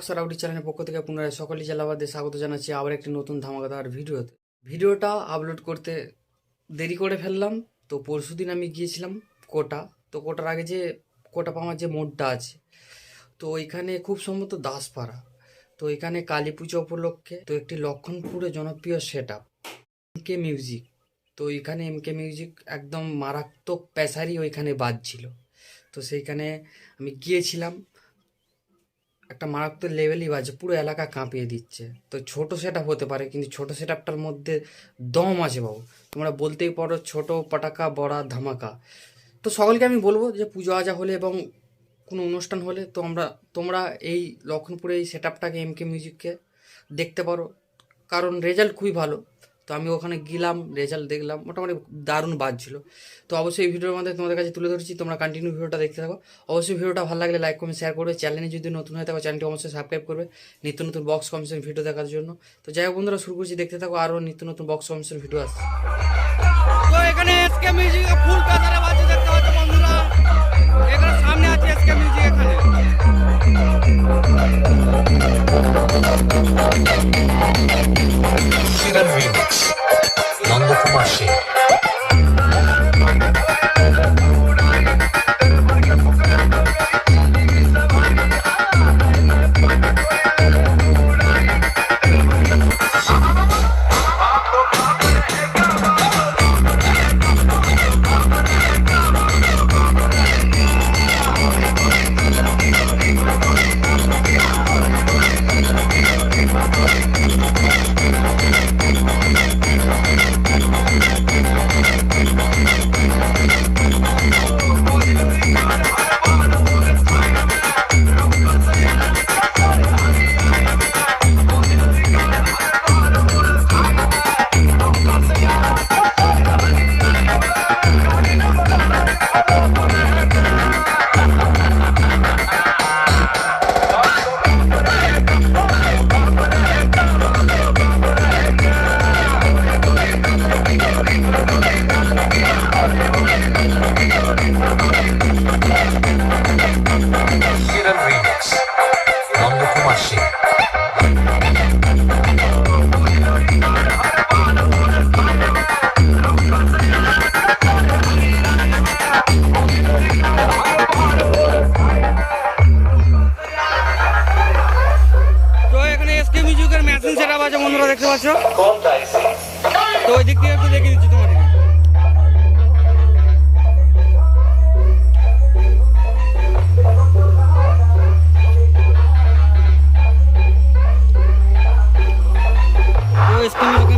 Rockstar Audi চ্যানেলের পক্ষ থেকে পুনরায় সকলেই জেলাবাদে স্বাগত জানাচ্ছি আবার একটি নতুন ধামাকাদার ভিডিওতে। ভিডিওটা আপলোড করতে দেরি করে ফেললাম, তো পরশুদিন আমি গিয়েছিলাম কোটা। তো কোটার আগে যে, কোটা পামার যে মোড়টা আছে, তো ওইখানে খুব সম্ভবত দাসপাড়া। তো এখানে কালী পুজো উপলক্ষে, তো একটি লক্ষণপুরে জনপ্রিয় সেট আপ কে মিউজিক তো এখানে এম কে মিউজিক একদম মারাত্মক পেশারি ওইখানে বাজছিল। তো সেইখানে আমি গিয়েছিলাম একটা মারাত্মক লেভেলই বাজে পুরো এলাকা কাঁপিয়ে দিচ্ছে। তো ছোট সেট হতে পারে, কিন্তু ছোট সেট মধ্যে দম আছে বাবু। তোমরা বলতেই পারো ছোট পটাকা বড়া, ধামাকা। তো সকলকে আমি বলব যে পুজো আজা হলে এবং কোনো অনুষ্ঠান হলে তো আমরা, তোমরা এই লক্ষণপুরে এই সেট আপটাকে এম কে মিউজিককে দেখতে পারো। কারণ রেজাল্ট খুবই ভালো। তো আমি ওখানে গেলাম রেজাল্ট দেখলাম, মোটামুটি দারুণ বাজছিল তো অবশ্যই এই ভিডিওর মধ্যে তোমাদের কাছে তুলে ধরছি, তোমরা কন্টিনিউ ভিডিওটা দেখতে থাকো। অবশ্যই ভিডিওটা ভালো লাগলে লাইক কমেন্ট শেয়ার করবে। চ্যানেলে যদি নতুন হয়ে থাকো চ্যানেলটি অবশ্যই সাবস্ক্রাইব করবে। নিত্য নতুন বক্স কমিশন ভিডিও দেখার জন্য। তো যাই হোক বন্ধুরা, শুরু করছি, দেখতে থাকো আরও নিত্য নতুন বক্স কমিশন ভিডিও আসছে। তো এখানে এসকে মিউজিক ফুল কাজারে বাজে দেখতে Remix. নন্দকুমার সেন দেখতে পাচ্ছ? তো ওই দিক থেকে একটু দেখিয়ে দিচ্ছি তোমাদেরকে তো এসকে